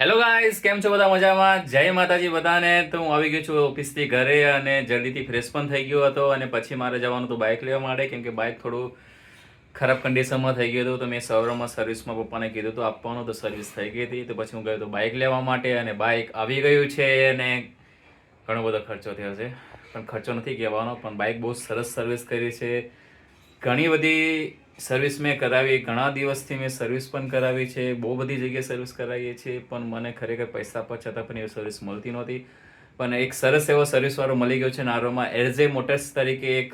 Hello guys કેમ છો બધા મજામાં? જય માતાજી બધાને. તો હું આવી ગયો છું ઓફિસથી ઘરે અને જલ્દીથી ફ્રેશ પણ થઈ ગયો હતો અને પછી મારે જવાનું હતું બાઇક લેવા માટે, કેમ કે બાઇક થોડું ખરાબ કન્ડિશનમાં થઈ ગયું હતું. તો મેં સવારમાં સર્વિસમાં પપ્પાને કીધું હતું, આપવાનું તો સર્વિસ થઈ ગઈ હતી. તો પછી હું ગયો હતો બાઇક લેવા માટે અને બાઇક આવી ગયું છે અને ઘણો બધો ખર્ચો થયો છે. પણ ખર્ચો નથી કહેવાનો, પણ બાઇક બહુ સરસ સર્વિસ કરી છે. ઘણી બધી સર્વિસ મેં કરાવી, ઘણા દિવસથી મેં સર્વિસ પણ કરાવી છે, બહુ બધી જગ્યાએ સર્વિસ કરાવીએ છીએ, પણ મને ખરેખર પૈસા પર છતાં પણ એવી સર્વિસ મળતી નહોતી. પણ એક સરસ એવો સર્વિસવાળો મળી ગયો છે નારોમાં એરઝે મોટર્સ તરીકે એક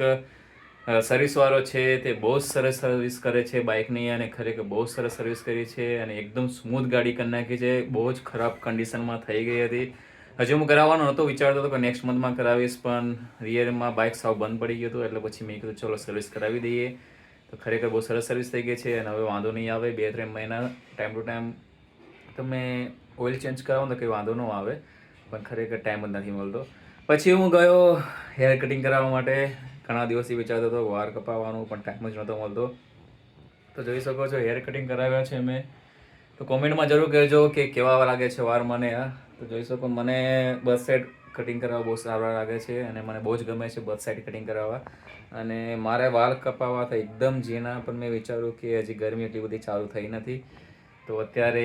સર્વિસવાળો છે, તે બહુ જ સરસ સર્વિસ કરે છે બાઇકની અને ખરેખર બહુ સરસ સર્વિસ કરી છે અને એકદમ સ્મૂથ ગાડી કરી નાખી છે, બહુ જ ખરાબ કન્ડિશનમાં થઈ ગઈ હતી. હજુ હું કરાવવાનો નહોતો વિચારતો હતો કે નેક્સ્ટ મંથમાં કરાવીશ, પણ રિયરમાં બાઇક સાવ બંધ પડી ગયું હતું, એટલે પછી મેં કીધું, ચલો સર્વિસ કરાવી દઈએ. તો ખરેખર બહુ સરસ સર્વિસ થઈ ગઈ છે અને હવે વાંધો નહીં આવે, બે, ત્રણ મહિના ટાઈમ ટુ ટાઈમ તમે ઓઇલ ચેન્જ કરાવો તો કંઈ વાંધો ન આવે, પણ ખરેખર ટાઈમ જ નથી મળતો. પછી હું ગયો હેર કટિંગ કરાવવા માટે. ઘણા દિવસથી વિચારતો હતો, વાર કપાવવાનું, પણ ટાઈમ જ નહોતો મળતો. તો જોઈ શકો છો હેર કટિંગ કરાવ્યા છે મેં તો કોમેન્ટમાં જરૂર કહેજો કે કેવા લાગે છે વાર મને તો જોઈ શકો, મને બસ સાઈડ કટિંગ કરાવવા બહુ સારા લાગે છે અને મને બહુ જ ગમે છે બસ સાઈડ કટિંગ કરાવવા. અને મારે વાળ કપાવવા તો એકદમ ઝીણા, પણ મેં વિચાર્યું કે હજી ગરમી એટલી બધી ચાલુ થઈ નથી. તો અત્યારે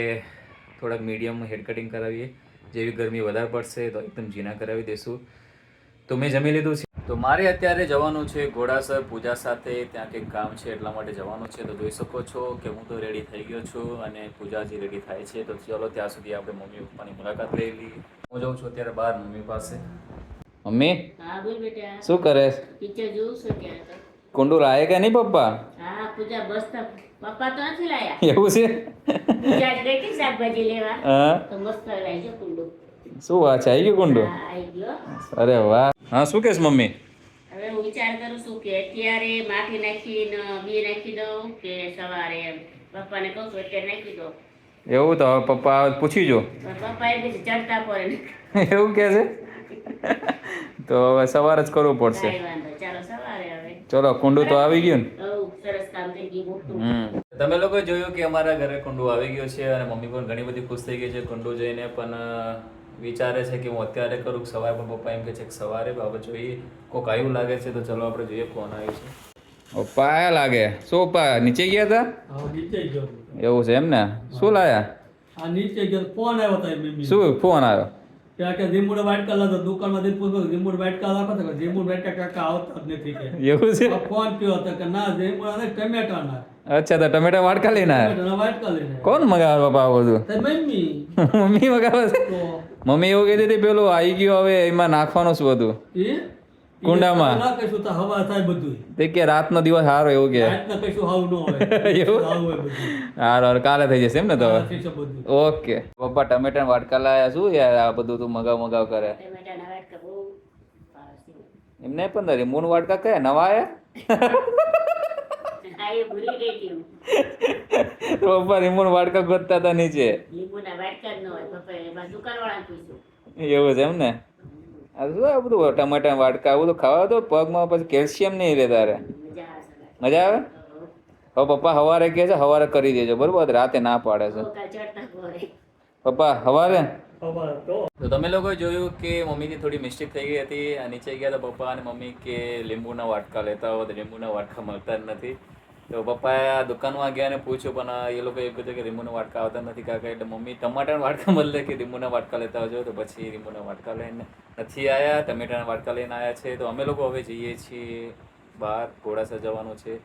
થોડાક મીડિયમ હેડ કટિંગ કરાવીએ. જેવી ગરમી વધારે પડશે તો એકદમ ઝીણા કરાવી દઈશું તો મેં જમી લીધું છે. તો મારે અત્યારે જવાનું છે ઘોડાસર પૂજા સાથે. ત્યાં કંઈક કામ છે એટલા માટે જવાનું છે. તો જોઈ શકો છો કે હું તો રેડી થઈ ગયો છું અને પૂજાજી રેડી થાય છે. તો ચલો ત્યાં સુધી આપણે મમ્મી પપ્પાની મુલાકાત લઈ લઈએ. હું જાઉં છું અત્યારે બહાર મમ્મી પાસે. મમ્મી? હા બોલ બેટા. શું કરે? પિક્ચર જોઉં છું ક્યારે કુંડુ લાયે કે નહીં પપ્પા? હા પૂજા બસ તો. પપ્પા તો નથી લાયા. એવું છે? પૂજા ગઈ શાકભાજી લેવા. હા. તો મસ્ત લાવજો કુંડુ. શું વાત છે? આવી ગયું કુંડુ? અરે વાહ. હા શું કહેશ મમ્મી? હવે હું વિચાર કરું છું કે અત્યારે માટી નાખીને બી નાખી દઉં કે સવારે પપ્પાને કહું છું અત્યારે નાખી દો. એવું? તો હવે પપ્પા પૂછી જો. પપ્પા એ ચડતા પડે એવું કે છે? તો હવે સવારે જ કરવું પડશે. ચાલો સવારે હવે. ચલો કુંડું તો આવી ગયું ને? બહુ સરસ કામ થઈ ગયું મોટું. હમ. તમે લોકો જોયું કે અમારા ઘરે કુંડુ આવી ગયો છે અને મમ્મી પણ ઘણી બધી ખુશ થઈ ગઈ છે કુંડુ જોઈને પણ વિચારે છે કે હું અત્યારે કરું સવારે પણ પપ્પા એમ કે છે કે સવારે બાબા જોઈએ કોક આવ્યું લાગે છે તો ચલો આપણે જોઈએ કોણ આવ્યું છે. પપ્પા આયા લાગે? શું પપ્પા નીચે ગયા હતા? નીચે ગયો એવું છે એમ ને? શું લાયા? આ નીચે ગયો ફોન આવ્યો હતો મમ્મી શું ફોન આવ્યો? ત્યાં કે રીમોટ વાટકા લાતો દુકાનમાં જઈને પૂછ્યું રીમોટ વાટકા રાખો તો રીમોટ વાટકા કાકા આવતા જ નથી કે. એવું છે? ફોન કયો હતો કે ના રીમોટ અને ટમેટા ના. અચ્છા તો ટમેટા વાટકા લઈને આવ્યા. કોણ મગાવે બાપા બધું? મમ્મી. મમ્મી મગાવે છે? તો મમ્મી એવું કહેતી હતી પેલું આવી ગયું હવે એમાં નાખવાનું શું હતું? કુંડામાં. કશું તો હવા થાય બધું તે કે રાતનો દિવસ સારો એવું કે. રાતના કશું હાવ ન હોય. એવું? હાવ હોય બધું હારો હારો કાલે થઈ જશે એમ ને તો? બધું ઓકે. પપ્પા ટમેટા વાટકા લાયા શું યાર આ બધું તું મગાવ મગાવ કરે. એમને પણ મૂન વાટકા કયા નવા આયા હા એ ભૂલી ગઈ હતી હું તો પપ્પા રીમોન વાડકા ગોતતા હતા નીચે. લીંબુના વાડકા ન હોય પપ્પા એમાં દુકાનવાળાને પૂછ્યું. એવું છે એમ ને? આ શું આ બધું ટમાટા વાડકા બધું ખાવા તો પગમાં પછી કેલ્શિયમ નહીં રહે તારે. મજા આવે છે. મજા આવે? હવે પપ્પા સવારે કહે છે સવારે કરી દેજો બરોબર? રાતે ના પાડે છે. પપ્પા સવારે તો. તો તમે લોકો જોયું કે મમ્મીની થોડી મિસ્ટેક થઈ ગઈ હતી નીચે ગયા તો પપ્પા અને મમ્મી કે લીંબુના વાટકા લેતા હોય તો લીંબુના વાટકા મળતા જ નથી. તો પપ્પાએ આ દુકાનમાં ગયા ને પૂછ્યું પણ આ એ લોકો એવું કીધું કે લીંબુના વાટકા આવતા નથી કાકા એટલે મમ્મી ટમાટાના વાટકા બદલે કે લીંબુના વાટકા લેતા આવજો. તો પછી રીમુના વાટકા લઈને નથી આવ્યા ટમેટાના વાટકા લઈને આવ્યા છે. તો અમે લોકો હવે જઈએ છીએ બહાર ઘોડાસર જવાનું છે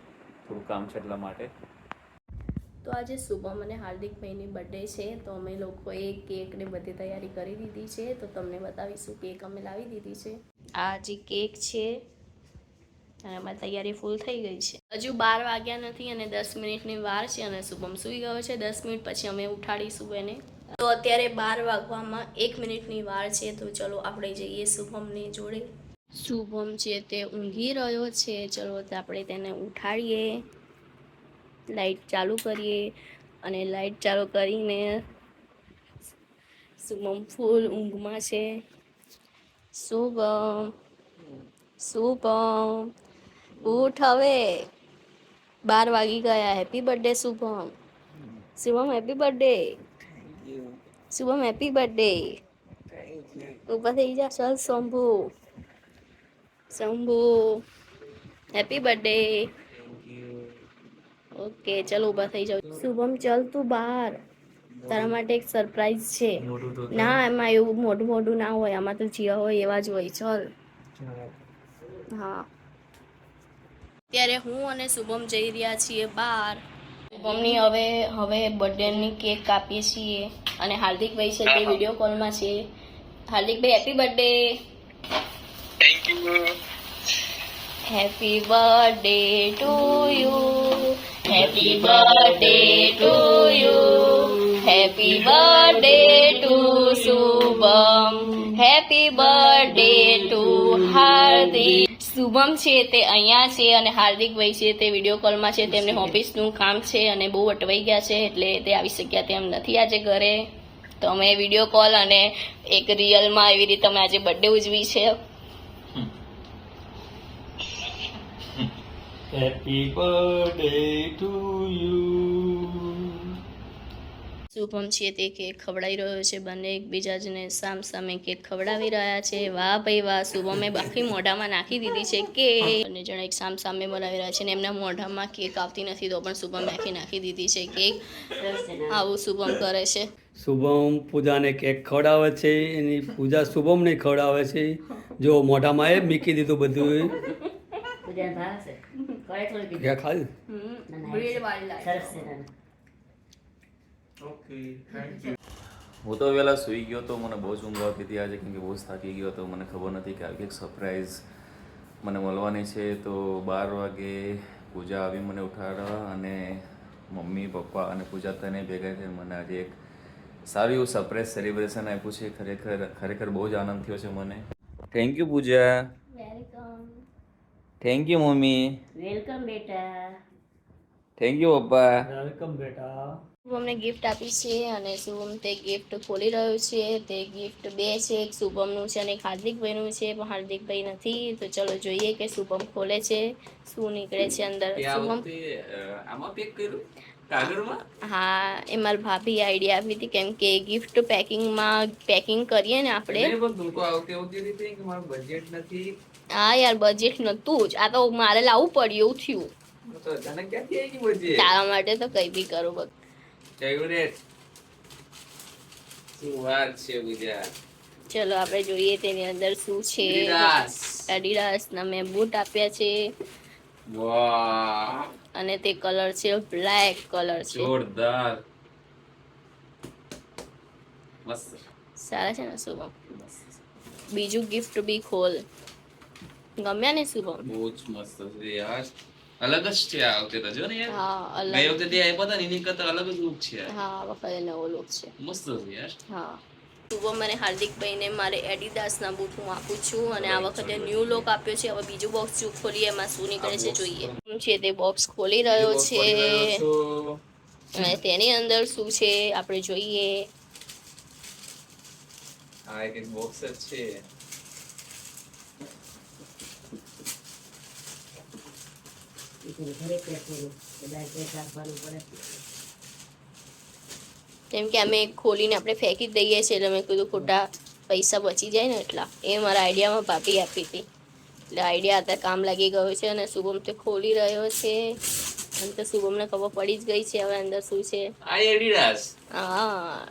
થોડું કામ છે એટલા માટે. તો આજે શુભમ અને હાર્દિકભાઈની બર્થડે છે તો અમે લોકોએ કેકની બધી તૈયારી કરી દીધી છે. તો તમને બતાવીશું કેક અમે લાવી દીધી છે. આ જે કેક છે અને અમારી તૈયારી ફૂલ થઈ ગઈ છે. હજુ બાર વાગ્યા નથી અને દસ મિનિટની વાર છે અને શુભમ સૂઈ ગયો છે. દસ મિનિટ પછી અમે ઉઠાડીશું એને. તો અત્યારે બાર વાગવામાં એક મિનિટની વાર છે, તો ચલો આપણે જઈએ શુભમની જોડે. શુભમ છે તે ઊંઘી રહ્યો છે, ચલો આપણે તેને ઉઠાડીએ. લાઈટ ચાલુ કરીએ અને લાઈટ ચાલુ કરીને શુભમ ફૂલ ઊંઘમાં છે. શુભમ શુભમ. ઉઠ હવે. બાર વાગી ગયા. Happy birthday Shubham. Shubham happy birthday Shubham happy birthday ઊભા થઈ જા ચાલ Shambhu. Shambhu happy birthday okay ચલો ઊભા થઈ જાઓ. શુભમ ચલ તું બહાર. તારા માટે એક સરપ્રાઈઝ છે. ના એમાં એવું મોટું મોટું ના હોય. આમાં તો જ્યાં હોય એવા જ હોય. ચલ. હા. અત્યારે હું અને શુભમ જઈ રહ્યા છીએ બહાર શુભમની હવે હવે બર્થડેની કેક કાપીએ છીએ અને હાર્દિકભાઈ છે તે વીડિયો કોલમાં છે. હાર્દિકભાઈ happy birthday thank you happy birthday to you happy birthday to you happy birthday to Shubham happy birthday to Hardik Shubham છે તે અહીંયા છે અને હાર્દિકભાઈ છે તે વીડિયો કોલમાં છે તેમને ઓફિસનું કામ છે અને બહુ અટવાઈ ગયા છે એટલે તે આવી શક્યા તેમ નથી આજે ઘરે. તો અમે વીડિયો કોલ અને એક રિયલમાં એવી રીતે અમે આજે બર્થડે ઉજવી છે. Happy birthday to you Shubham છે તે કેક ખવડાવી રહ્યો છે. બંને એકબીજાને સામ સામે કેક ખવડાવી રહ્યા છે. વાહ ભાઈ વાહ શુભમે બાકી મોઢામાં નાખી દીધી છે કે અને જણા એક સામ સામે બનાવી રહ્યા છે અને એમના મોઢામાં કેક આવતી નથી તો પણ શુભમ નાખી નાખી દીધી છે કેક. આવું શુભમ કરે છે. શુભમ પૂજાને કેક ખવડાવે છે. એની પૂજા શુભમને ખવડાવે છે. જો મોઢામાં એ મીકી દીધું બધું. પૂજાને હું તો વહેલા સૂઈ ગયો તો મને બહુ જ ઊંઘ આવતી હતી. આજે કેમ કે બહુ જ થાકી ગયો તો મને ખબર નથી કે આવી એક સરપ્રાઈઝ મને મળવાની છે. તો બાર વાગે પૂજા આવી મને ઉઠાડવા અને મમ્મી પપ્પા અને પૂજા તને ભેગા થઈને મને આજે એક સારું એવું સરપ્રાઈઝ સેલિબ્રેશન આપ્યું છે. ખરેખર ખરેખર બહુ જ આનંદ થયો છે મને. Thank you Pooja. Welcome thank you mummy. Welcome બેટા. થેન્ક યુ પપ્પા. વેલકમ બેટા. શુભમને ગિફ્ટ આપી છે અને શુભમ તે ગિફ્ટ ખોલી રહ્યો છે. તે ગિફ્ટ બે છે એક શુભમનું છે અને એક હાર્દિકભાઈનું છે. પણ હાર્દિકભાઈ નથી તો ચલો જોઈએ કે શુભમ ખોલે છે શું નીકળે છે અંદર. શુભમ? હા એ મારી ભાભી આઈડિયા આપી હતી કેમ કે ગિફ્ટ પેકિંગમાં પેકિંગ કરીએ ને આપણે. હા યાર બજેટ નહોતું જ. આ તો મારે લાવવું પડ્યું એવું થયું. તારા માટે તો કઈ બી કરું બસ ફેવરેટ શું વાત છે પૂજા ચલો આપણે જોઈએ તેની અંદર શું છે. એડિડાસ. ના મેં બૂટ આપ્યા છે. વાહ. અને તે કલર છે બ્લેક કલર છે. જોરદાર. મસ્ત. સારા છે ને શુભમ? બીજું ગિફ્ટ બી ખોલ. ગમ્યા ને શુભમ? બહુ જ મસ્ત છે યાર. અલગ જ છે આ વખતે તો જો ને યાર. હા ગઈ વખતે તે આપ્યા હતા ને એની કરતા અલગ જ લુક છે હા વખતે નવો લુક છે. મસ્ત છે યાર. હા. શુભમ મને હાર્દિકભાઈને મારે એડિડાસના બૂટ હું આપું છું અને આ વખતે ન્યૂ લોક આપ્યો છે. હવે બીજું બોક્સ જો ખોલીએ એમાં શું નીકળે છે જોઈએ. શું છે તે બોક્સ ખોલી રહ્યો છે? અને તેની અંદર શું છે? આપણે જોઈએ. આ એક બોક્સ જ છે ઘરે પેક કરું બધા પેક રાખવાનું પડે કેમ કે અમે ખોલીને આપણે ફેંકી જ દઈએ છીએ એટલે મેં કીધું ખોટા પૈસા બચી જાય ને એટલા. એ મારા આઈડિયામાં ભાભી આપી હતી. એટલે આઈડિયા અત્યારે કામ લાગી ગયો છે અને શુભમ તે ખોલી રહ્યો છે. અને તો શુભમને ખબર પડી જ ગઈ છે હવે અંદર શું છે. હા.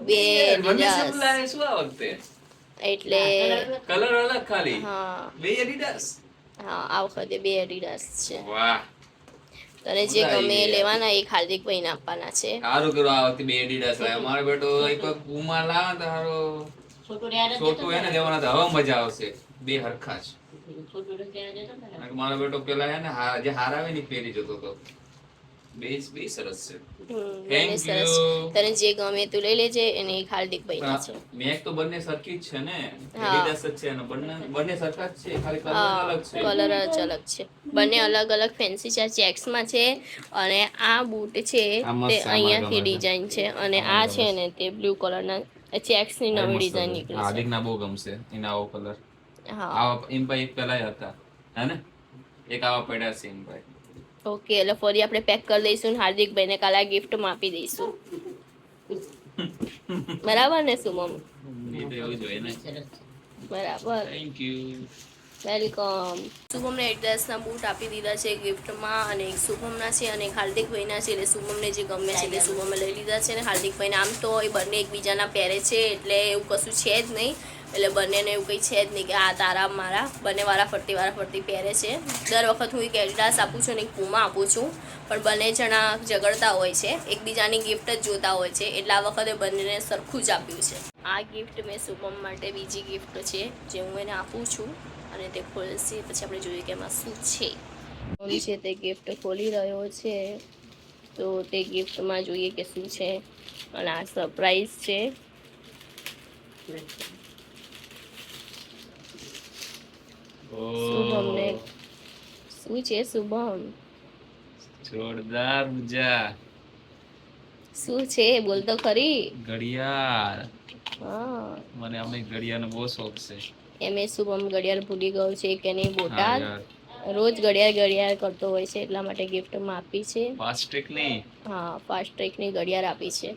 બે એટલે કલર અલગ ખાલી. હા. બે એડિડાસ. હા આ વખતે બે એડિડાસ છે. વાહ. તને જે ગમે એ. લેવાના એક ને આપવાના છે. સારું કર્યું આ વખતે બે એડિડાસ લાવ્યા મારો બેટો એક પુમા લાવે તારો. છોટું એને લેવાના તો હવે મજા આવશે. બે હરખા કે મારો બેટો પેલા હે ને હા- જે હાર આવે ને પહેરી જતો હતો. બે બે સરસ છે. તને જે ગમે તું લઈ લેજે અને એક હાર્દિકભાઈના છે મેક તો બંને સરખી જ છે ને. હા. એડિડાસ જ છે અને બંને બંને સરખા જ છે ખાલી કલર અલગ છે. કલર જ અલગ છે. બંને અલગ અલગ ફેન્સી છે ચેક્સમાં છે અને આ બૂટ છે તે અહીંયાથી. ડિઝાઇન છે. અને આ છે ને તે બ્લુ કલરના ચેક્સની નવી ડિઝાઇન નીકળી છે. બહુ ગમશે એના આવો કલર હા. એમ ભાઈ પેલા હતા. હે ને? એક આવા પડ્યા છે એમ ભાઈ. ઓકે એટલે ફરી આપણે પેક કરી દઈશું હાર્દિકભાઈને કાલે આ ગિફ્ટમાં આપી દઈશું. બરાબર ને સુમમ? બરાબર. Thank you welcome. શુભમને એડ્રેસના બૂટ આપી દીધા છે ગિફ્ટમાં અને એક શુભમના છે અને હાર્દિકભાઈના છે એટલે શુભમને જે ગમે છે એટલે શુભમે લઈ લીધા છે અને હાર્દિકભાઈને આમ તો એ બંને એકબીજાના પહેરે છે એટલે એવું કશું છે જ નહીં. એટલે બંનેને એવું કંઈ છે જ નહીં કે આ તારા મારા, બંને વારા ફરતી વારા ફરતી પહેરે છે. દર વખત હું એક એડિડાસ આપું છું અને એક પૂમા આપું છું. પણ બંને જણા ઝઘડતા હોય છે, એકબીજાની ગિફ્ટ જ જોતા હોય છે, એટલે આ વખતે બંનેને સરખું જ આપ્યું છે. આ ગિફ્ટ મેં શુભમ માટે બીજી ગિફ્ટ છે, જે હું એને આપું છું. અને તે ખોલશે પછી આપણે જોઈએ કે એમાં શું છે. છે તે ગિફ્ટ ખોલી રહ્યો છે. તો તે ગિફ્ટમાં જોઈએ કે શું છે. અને આ સરપ્રાઈઝ છે. શુભમને. શું છે શુભમ? જોરદાર મજા. શું છે? બોલ તો ખરી. ઘડિયાળ. હા. મને અમે ઘડિયાળનો બહુ શોખ છે. એમ એ શુભમ ઘડિયાળ ભૂલી ગયો છે કે નહીં બોટાદ. રોજ ઘડિયાળ ઘડિયાળ કરતો હોય છે એટલા માટે ગિફ્ટમાં આપી છે. ફાસ્ટ ટ્રેકની હા ફાસ્ટ ટ્રેકની ઘડિયાળ આપી છે.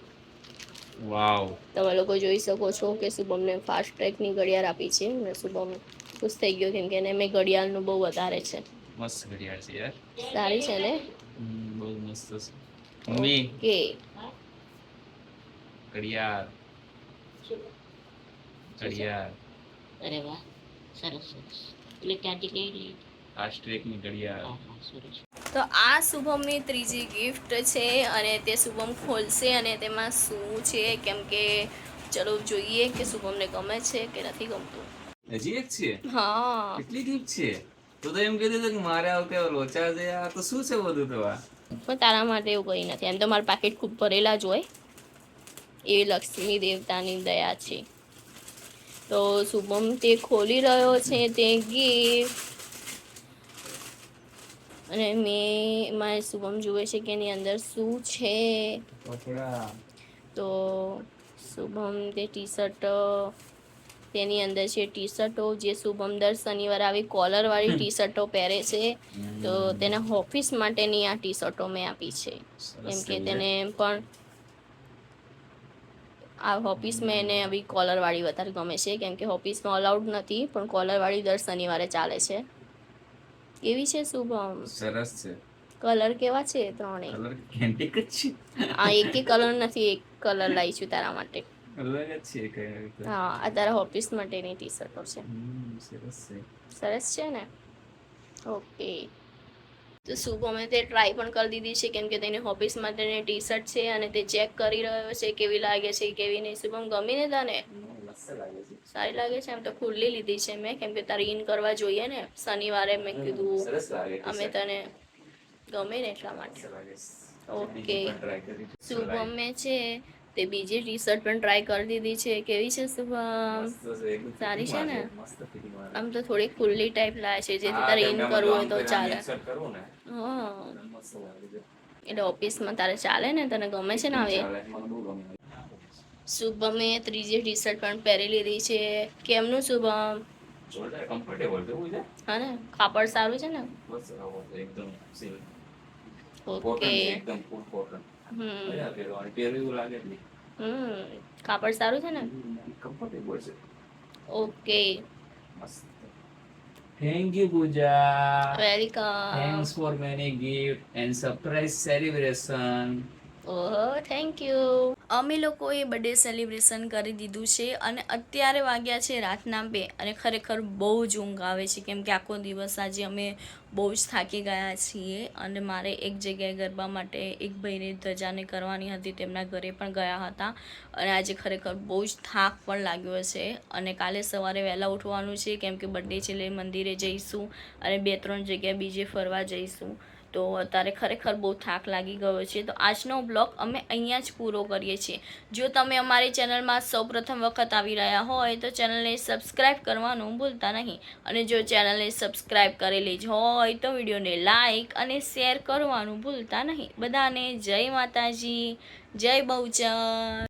વાવ તમે લોકો જોઈ શકો છો કે શુભમને ફાસ્ટ ટ્રેકની ઘડિયાળ આપી છે. અને શુભમ ખુશ થઈ ગયો કેમ કે એને મેં ઘડિયાળનું બહુ વધારે છે. મસ્ત ઘડિયાળ છે યાર. સારી છે ને? બહુ મસ્ત છે. મમ્મી. કે ઘડિયાળ. ઘડિયાળ. અરે વાહ સરસ સરસ. એટલે ક્યાંથી કઈ લઈ? આ સ્ટ્રેકની ઘડિયાળ. સરસ. તો આ શુભમની ત્રીજી ગિફ્ટ છે અને તે શુભમ ખોલશે અને તેમાં શું છે કેમ કે ચલો જોઈએ કે શુભમને ગમે છે કે નથી ગમતું. હજી એક છે? હા. કેટલી ગિફ્ટ છે? તો તો એમ કીધું કે મારે આવતે લોચા છે આ તો શું છે બધું તો આ? પણ તારા માટે એવું કંઈ નથી. એમ તો મારા પાકેટ ખૂબ ભરેલા જ હોય. એ લક્ષ્મી દેવતાની દયા છે. તો શુભમ તે ખોલી રહ્યો છે તે ગિફ્ટ અને મેં મારે શુભમ જુએ છે કે એની અંદર શું છે? તો શુભમ તે ટી શર્ટ તેની અંદર છે ટી શર્ટો જે શુભમ દર શનિવારે આવી કોલરવાળી ટી શર્ટો પહેરે છે. તો તેના ઓફિસ માટેની આ ટી શર્ટો મેં આપી છે. કેમ કે તેને પણ આ ઓફિસમાં એને આવી કોલરવાળી વધારે ગમે છે કેમ કે હોપીસમાં અલાઉડ નથી પણ કોલરવાળી દર શનિવારે ચાલે છે. કેવી છે શુભમ સરસ છે. કલર કેવા છે ત્રણે કલર કેન્ટિક જ છે. આ એક કલર નથી એક કલર લાવી છું તારા માટે. અલગ જ છે કઈ હા આ તારા ઓફિસ માટેની ટી શર્ટો છે. સરસ છે. સરસ છે ને? ઓકે તો શુભમે તે ટ્રાય પણ કરી દીધી છે કેમ કે તેની ઓફિસ માટેની ટી શર્ટ છે અને તે ચેક કરી રહ્યો છે કેવી લાગે છે કેવી નહીં શુભમ ગમી ને તને? સારી લાગે છે એમ તો ખુલ્લી લીધી છે મેં કેમ કે તારે ઇન કરવા જોઈએ ને શનિવારે મેં કીધું અમે તને ગમે ને એટલા માટે. ઓકે. શુભમે છે? તે બીજી ટી શર્ટ પણ ટ્રાય કરી દીધી છે. કેવી છે સારી છે ને? આમ તો થોડી ખુલ્લી ટાઈપ લાગે છે જેથી તારે ઇન કરવું હોય તો ચાલે. એટલે ઓફિસમાં તારે ચાલે ને? તને ગમે છે ને હવે? શુભમે ત્રીજી ટી શર્ટ પણ પહેરી લીધી છે. કેમનું શુભમ? હા ને? કાપડ સારું છે ને. ઓકે. એકદમ કાપડ સારું છે ને Comfortable છે. Okay. Thank you, Pooja. Welcome Thanks for many gift and surprise celebration. ઓહો થેન્ક યુ અમે લોકોએ બર્થડે સેલિબ્રેશન કરી દીધું છે અને અત્યારે વાગ્યા છે રાતના બે અને ખરેખર બહુ જ ઊંઘ આવે છે. કેમ કે આખો દિવસ આજે અમે બહુ જ થાકી ગયા છીએ અને મારે એક જગ્યાએ ગરબા માટે એક ભાઈને ધજાને કરવાની હતી, તેમના ઘરે પણ ગયા હતા અને આજે ખરેખર બહુ જ થાક પણ લાગ્યો છે અને કાલે સવારે વહેલા ઉઠવાનું છે. કેમ કે બર્થડે છે મંદિરે જઈશું અને બે ત્રણ જગ્યાએ બીજે ફરવા જઈશું. તો અત્યારે ખરેખર બહુ થાક લાગી ગયો છે. તો આજનો બ્લોગ અમે અહીંયા જ પૂરો કરીએ છીએ. જો તમે અમારી ચેનલમાં સૌપ્રથમ વખત આવી રહ્યા હોય તો ચેનલને સબસ્ક્રાઈબ કરવાનું ભૂલતા નહીં. અને જો ચેનલને સબસ્ક્રાઈબ કરેલી જ હોય તો વિડીયોને લાઈક અને શેર કરવાનું ભૂલતા નહીં. બધાને જય માતાજી, જય બહુચર